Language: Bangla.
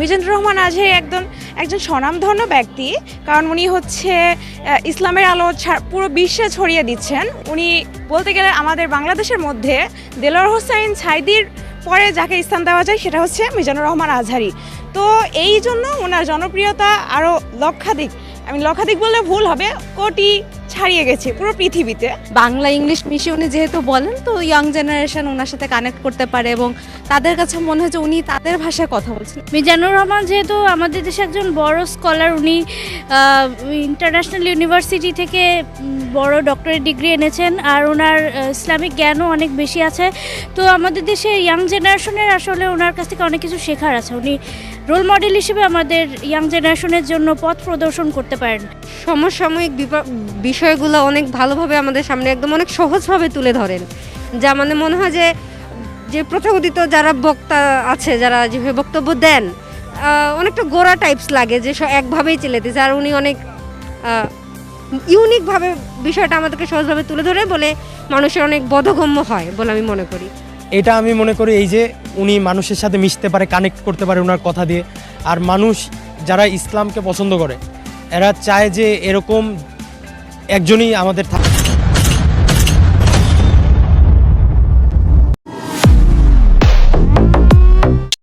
মিজানুর রহমান আজহারি একজন একজন স্বনামধন্য ব্যক্তি, কারণ উনি হচ্ছে ইসলামের আলো পুরো বিশ্বে ছড়িয়ে দিচ্ছেন। উনি বলতে গেলে আমাদের বাংলাদেশের মধ্যে দেলোয়ার হোসাইন ছাইদির পরে যাকে স্থান দেওয়া যায় সেটা হচ্ছে মিজানুর রহমান আজহারি। তো এই জন্য ওনার জনপ্রিয়তা আরও লক্ষাধিক আমি লক্ষাধিক বললে ভুল হবে, কোটি ছাড়িয়ে গেছে পুরো পৃথিবীতে। বাংলা ইংলিশ মিশিয়ে উনি যেহেতু বলেন তো ইয়াং জেনারেশন ওনার সাথে কানেক্ট করতে পারে এবং তাদের কাছে মনে হয় যে উনি তাদের ভাষায় কথা বলছেন। মিজানুর রহমান যেহেতু আমাদের দেশে একজন বড় স্কলার উনি ইন্টারন্যাশনাল ইউনিভার্সিটি থেকে বড় ডক্টরেট ডিগ্রি এনেছেন আর ওনার ইসলামিক জ্ঞানও অনেক বেশি আছে। তো আমাদের দেশে ইয়াং জেনারেশনের আসলে ওনার কাছ থেকে অনেক কিছু শেখার আছে। উনি রোল মডেল হিসেবে আমাদের ইয়াং জেনারেশনের জন্য পথ প্রদর্শন করতে পারেন। সমসাময়িক বিপা- বিষয়গুলো অনেক ভালোভাবে আমাদের সামনে একদম অনেক সহজভাবে তুলে ধরেন। যা মানে মনে হয় যে যে প্রথাগতিত যারা বক্তা আছে, যারা যেভাবে বক্তব্য দেন অনেকটা গোড়া টাইপস লাগে যে একভাবেই চেলেতেছে আর উনি অনেক ইউনিকভাবে বিষয়টা আমাদেরকে সহজভাবে তুলে ধরে বলে মানুষের অনেক বোধগম্য হয় বলে আমি মনে করি। এটা আমি মনে করি এই যে, উনি মানুষের সাথে মিশতে পারে কানেক্ট করতে পারে ওনার কথা দিয়ে। আর মানুষ যারা ইসলামকে পছন্দ করে, এরা চায় যে এরকম একজনই আমাদের থাক